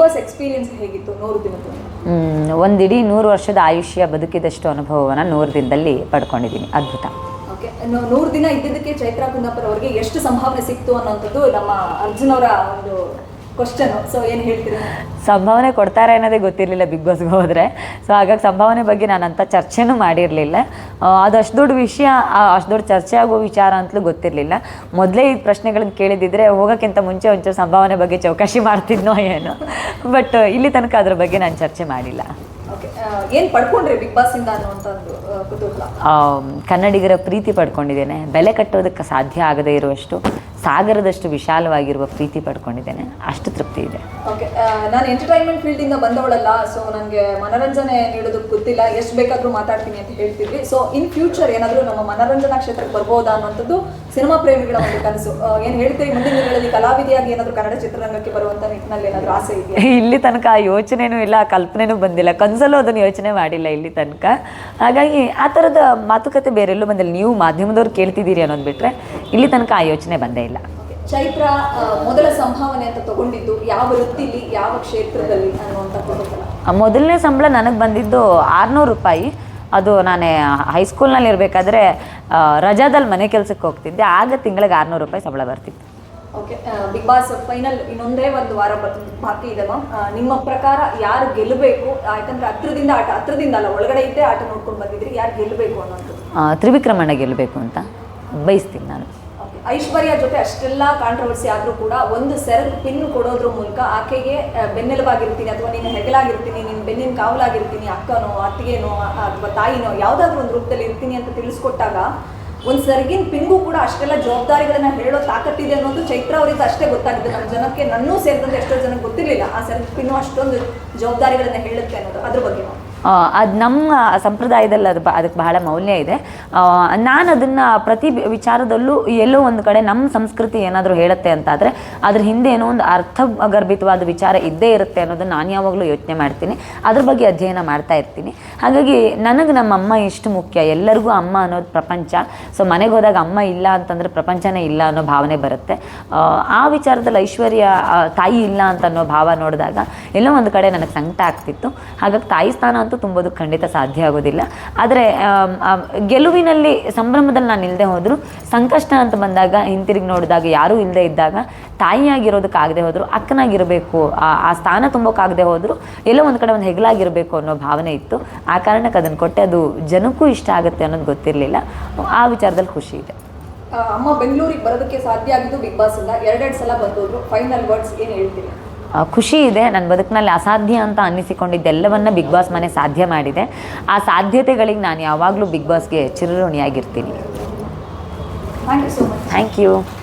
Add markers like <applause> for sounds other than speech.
Boss experience ಹೇಗಿತ್ತು? ನೂರು ದಿನದ್ದು. ಒಂದಿಡೀ ನೂರು ವರ್ಷದ ಆಯುಷ್ಯ ಬದುಕಿದಷ್ಟು ಅನುಭವವನ್ನು ನೂರು ದಿನದಲ್ಲಿ ಪಡ್ಕೊಂಡಿದ್ದೀನಿ. ಅದ್ಭುತ. ಓಕೆ ನೂರು ದಿನ ಇದ್ದಿದ್ದಕ್ಕೆ ಚೈತ್ರಾ ಕುಂದಾಪುರ ಅವರಿಗೆ ಎಷ್ಟು ಸಂಭಾವನೆ ಸಿಕ್ತು ಅನ್ನೋಂಥದ್ದು ನಮ್ಮ ಅರ್ಜುನ್ ಅವರ ಒಂದು ಸೊ ಏನು ಸಂಭಾವನೆ ಕೊಡ್ತಾರೆ ಅನ್ನೋದೇ ಗೊತ್ತಿರಲಿಲ್ಲ ಬಿಗ್ ಬಾಸ್ಗೆ ಹೋದರೆ. ಸೊ ಹಾಗಾಗಿ ಸಂಭಾವನೆ ಬಗ್ಗೆ ನಾನು ಅಂಥ ಚರ್ಚೆನೂ ಮಾಡಿರಲಿಲ್ಲ. ಅದು ಅಷ್ಟು ದೊಡ್ಡ ವಿಷಯ ಅಷ್ಟು ದೊಡ್ಡ ಚರ್ಚೆ ಆಗೋ ವಿಚಾರ ಅಂತಲೂ ಗೊತ್ತಿರಲಿಲ್ಲ. ಮೊದಲೇ ಈ ಪ್ರಶ್ನೆಗಳನ್ನ ಕೇಳಿದಿದ್ರೆ ಹೋಗೋಕ್ಕಿಂತ ಮುಂಚೆ ಒಂಚೂರು ಸಂಭಾವನೆ ಬಗ್ಗೆ ಚೌಕಾಶಿ ಮಾಡ್ತಿದ್ನೋ ಏನೋ. ಬಟ್ ಇಲ್ಲಿ ತನಕ ಅದ್ರ ಬಗ್ಗೆ ನಾನು ಚರ್ಚೆ ಮಾಡಿಲ್ಲ. ಏನು ಪಡ್ಕೊಂಡ್ರಿ ಬಿಗ್ ಬಾಸ್ ಇಂದ ಅನ್ನುವಂಥ ಒಂದು ಆ, ಕುತೂಹಲ? ಕನ್ನಡಿಗರ ಪ್ರೀತಿ ಪಡ್ಕೊಂಡಿದ್ದೇನೆ. ಬೆಲೆ ಕಟ್ಟೋದಕ್ಕೆ ಸಾಧ್ಯ ಆಗದೇ ಇರುವಷ್ಟು ಸಾಗರದಷ್ಟು ವಿಶಾಲವಾಗಿರುವ ಪ್ರೀತಿ ಪಡ್ಕೊಂಡಿದ್ದೇನೆ. ಅಷ್ಟು ತೃಪ್ತಿ ಇದೆ. ಓಕೆ ನಾನು ಎಂಟರ್ಟೈನ್ಮೆಂಟ್ ಫೀಲ್ಡ್ ಇಂದ ಬಂದವಳಲ್ಲ ಸೊ ನನಗೆ ಮನರಂಜನೆ ನೀಡೋದಕ್ಕೆ ಗೊತ್ತಿಲ್ಲ. ಎಷ್ಟು ಬೇಕಾದರೂ ಮಾತಾಡ್ತೀನಿ ಅಂತ ಹೇಳ್ತಿದ್ವಿ. ಸೊ ಇನ್ ಫ್ಯೂಚರ್ ಏನಾದರೂ ನಮ್ಮ ಮನರಂಜನಾ ಕ್ಷೇತ್ರಕ್ಕೆ ಬರ್ಬೋದಾ ಅನ್ನೋಂಥದ್ದು ಸಿನಿಮಾ ಪ್ರೇಮಿಗಳ ಒಂದು ಕನಸು. ಏನು ಹೇಳ್ತೀರಿ? ಮುಂದಿನ ದಿನಗಳಲ್ಲಿ ಕಲಾವಿದೆಯಾಗಿ ಏನಾದರೂ ಕನ್ನಡ ಚಿತ್ರರಂಗಕ್ಕೆ ಬರುವಂತ ನಿಟ್ಟಿನಲ್ಲಿ ಏನಾದರೂ ಆಸೆ ಇದೆಯಾ? <laughs> ಇಲ್ಲಿ ತನಕ ಆ ಯೋಚನೆನೂ ಇಲ್ಲ ಆ ಕಲ್ಪನೆನೂ ಬಂದಿಲ್ಲ. ಕನಸಲ್ಲೂ ಅದನ್ನು ಯೋಚನೆ ಮಾಡಿಲ್ಲ ಇಲ್ಲಿ ತನಕ. ಹಾಗಾಗಿ ಆ ಥರದ ಮಾತುಕತೆ ಬೇರೆಲ್ಲೂ ಬಂದಿಲ್ಲ. ನೀವು ಮಾಧ್ಯಮದವ್ರು ಕೇಳ್ತಿದ್ದೀರಿ ಅನ್ನೋದು ಬಿಟ್ಟರೆ ಇಲ್ಲಿ ತನಕ ಆ ಯೋಚನೆ ಬಂದೇ ಇಲ್ಲ. ಚೈತ್ರ ಮೊದಲ ಸಂಭಾವನೆ ಅಂತ ತಗೊಂಡಿದ್ದು ಯಾವ ವೃತ್ತಿಲಿ ಯಾವ ಕ್ಷೇತ್ರದಲ್ಲಿ ಅನ್ನುವಂಥ ಮೊದಲನೇ ಸಂಬಳ ನನಗೆ ಬಂದಿದ್ದು ಆರುನೂರು ರೂಪಾಯಿ. ಅದು ನಾನು ಹೈಸ್ಕೂಲ್ನಲ್ಲಿ ಇರಬೇಕಾದ್ರೆ ರಜಾದಲ್ಲಿ ಮನೆ ಕೆಲಸಕ್ಕೆ ಹೋಗ್ತಿದ್ದೆ. ಆಗ ತಿಂಗಳಿಗೆ ಆರುನೂರು ರೂಪಾಯಿ ಸಂಬಳ ಬರ್ತಿತ್ತು. ಓಕೆ ಬಿಗ್ ಬಾಸ್ ಫೈನಲ್ ಇನ್ನೊಂದೇ ಒಂದು ವಾರ ಬಾಕಿ ಇದೆ ಮ್ಯಾಮ್ ನಿಮ್ಮ ಪ್ರಕಾರ ಯಾರು ಗೆಲ್ಲಬೇಕು? ಯಾಕಂದ್ರೆ ಹತ್ರದಿಂದ ಆಟ ಹತ್ರದಿಂದ ಅಲ್ಲ ಒಳಗಡೆ ಇದ್ದೇ ಆಟ ನೋಡ್ಕೊಂಡು ಬಂದಿದ್ರಿ ಯಾರು ಗೆಲ್ಲಬೇಕು ಅನ್ನೋದು? ತ್ರಿವಿಕ್ರಮಣ್ಣ ಗೆಲ್ಲಬೇಕು ಅಂತ ಬಯಸ್ತೀನಿ ನಾನು. ಐಶ್ವರ್ಯ ಜೊತೆ ಅಷ್ಟೆಲ್ಲ ಕಾಂಟ್ರವರ್ಸಿ ಆದರೂ ಕೂಡ ಒಂದು ಸೆರಗು ಪಿನ್ ಕೊಡೋದ್ರ ಮೂಲಕ ಆಕೆಗೆ ಬೆನ್ನೆಲುಬಾಗಿರ್ತೀನಿ ಅಥವಾ ನೀನು ಹೆಗಲಾಗಿರ್ತೀನಿ ನೀನು ಬೆನ್ನಿನ ಕಾವಲಾಗಿರ್ತೀನಿ, ಅಕ್ಕನೋ, ಅತ್ತಿಗೆನೋ ಅಥವಾ ತಾಯಿನೋ ಯಾವುದಾದ್ರೂ ಒಂದು ರೂಪದಲ್ಲಿ ಇರ್ತೀನಿ ಅಂತ ತಿಳಿಸ್ಕೊಟ್ಟಾಗ ಒಂದು ಸೆರಗಿನ ಪಿನ್ಗೂ ಕೂಡ ಅಷ್ಟೆಲ್ಲ ಜವಾಬ್ದಾರಿಗಳನ್ನ ಹೇಳೋ ತಾಕತ್ತಿದೆ ಅನ್ನೋದು ಚೈತ್ರ ಅವರಿಂದ ಅಷ್ಟೇ ಗೊತ್ತಾಗಿದೆ. ನಮ್ಮ ಜನಕ್ಕೆ ನನ್ನೂ ಸೇರಿದಂತೆ ಎಷ್ಟೋ ಜನಕ್ಕೆ ಗೊತ್ತಿರಲಿಲ್ಲ ಆ ಸೆರಗು ಪಿನ್ನು ಅಷ್ಟೊಂದು ಜವಾಬ್ದಾರಿಗಳನ್ನ ಹೇಳುತ್ತೆ ಅನ್ನೋದು ಅದ್ರ ಬಗ್ಗೆ ಅದು ನಮ್ಮ ಸಂಪ್ರದಾಯದಲ್ಲಿ ಅದು ಬ ಅದಕ್ಕೆ ಬಹಳ ಮೌಲ್ಯ ಇದೆ. ನಾನು ಅದನ್ನು ಪ್ರತಿ ವಿಚಾರದಲ್ಲೂ ಎಲ್ಲೋ ಒಂದು ಕಡೆ ನಮ್ಮ ಸಂಸ್ಕೃತಿ ಏನಾದರೂ ಹೇಳುತ್ತೆ ಅಂತಾದರೆ ಅದ್ರ ಹಿಂದೆ ಏನೋ ಒಂದು ಅರ್ಥಗರ್ಭಿತವಾದ ವಿಚಾರ ಇದ್ದೇ ಇರುತ್ತೆ ಅನ್ನೋದನ್ನು ನಾನು ಯಾವಾಗಲೂ ಯೋಚನೆ ಮಾಡ್ತೀನಿ. ಅದ್ರ ಬಗ್ಗೆ ಅಧ್ಯಯನ ಮಾಡ್ತಾ ಇರ್ತೀನಿ. ಹಾಗಾಗಿ ನನಗೆ ನಮ್ಮ ಅಮ್ಮ ಎಷ್ಟು ಮುಖ್ಯ. ಎಲ್ಲರಿಗೂ ಅಮ್ಮ ಅನ್ನೋದು ಪ್ರಪಂಚ. ಸೊ ಮನೆಗೆ ಹೋದಾಗ ಅಮ್ಮ ಇಲ್ಲ ಅಂತಂದರೆ ಪ್ರಪಂಚನೇ ಇಲ್ಲ ಅನ್ನೋ ಭಾವನೆ ಬರುತ್ತೆ. ಆ, ವಿಚಾರದಲ್ಲಿ ಐಶ್ವರ್ಯ ತಾಯಿ ಇಲ್ಲ ಅಂತ ಅನ್ನೋ ಭಾವ ನೋಡಿದಾಗ ಎಲ್ಲೋ ಒಂದು ಕಡೆ ನನಗೆ ಸಂಕಟ ಆಗ್ತಿತ್ತು. ಹಾಗಾಗಿ ತಾಯಿ ಸ್ಥಾನ ಅಂತೂ ತುಂಬೋದು ಖಂಡಿತ ಸಾಧ್ಯ ಆಗೋದಿಲ್ಲ. ಆದರೆ ಗೆಲುವಿನಲ್ಲಿ ಸಂಭ್ರಮದಲ್ಲಿ ನಾನು ಇಲ್ಲದೆ ಹೋದರೂ, ಸಂಕಷ್ಟ ಅಂತ ಬಂದಾಗ, ಹಿಂತಿರುಗಿ ನೋಡಿದಾಗ, ಯಾರೂ ಇಲ್ಲದೆ ಇದ್ದಾಗ, ತಾಯಿಯಾಗಿರೋದಕ್ಕಾಗದೆ ಹೋದರೂ, ಅಕ್ಕನಾಗಿರಬೇಕು ಆ ಸ್ಥಾನ ತುಂಬೋಕ್ಕಾಗದೆ ಹೋದರೂ, ಎಲ್ಲೋ ಒಂದು ಕಡೆ ಒಂದು ಹೆಗಲಾಗಿರಬೇಕು ಅನ್ನೋ ಭಾವನೆ ಇತ್ತು. ಆ ಕಾರಣಕ್ಕೆ ಅದನ್ನು ಕೊಟ್ಟೆ, ಅದು ಜನಕ್ಕೂ ಇಷ್ಟ ಆಗುತ್ತೆ ಅನ್ನೋದು ಗೊತ್ತಿರಲಿಲ್ಲ. ಆ ವಿಚಾರದಲ್ಲಿ ಖುಷಿ ಇದೆ. ಅಮ್ಮ ಬೆಂಗಳೂರಿಗೆ ಬರೋದಕ್ಕೆ ಸಾಧ್ಯ ಆಗಿದ್ದು ಬಿಗ್ ಬಾಸ್ ಇಂದ. ಎರಡೆರಡು ಸಲ ಬಂದೋದ್ರು. ಫೈನಲ್ ವರ್ಡ್ಸ್ ಏನು ಹೇಳ್ತೀರಿ? ಖುಷಿ ಇದೆ ನನ್ನ ಬದುಕಿನಲ್ಲಿ ಅಸಾಧ್ಯ ಅಂತ ಅನ್ನಿಸಿಕೊಂಡಿದ್ದೆಲ್ಲವನ್ನ ಬಿಗ್ ಬಾಸ್ ಮನೆ ಸಾಧ್ಯ ಮಾಡಿದೆ. ಆ ಸಾಧ್ಯತೆಗಳಿಗೆ ನಾನು ಯಾವಾಗಲೂ ಬಿಗ್ ಬಾಸ್ಗೆ ಚಿರಋಣಿಯಾಗಿರ್ತೀನಿ. Thank you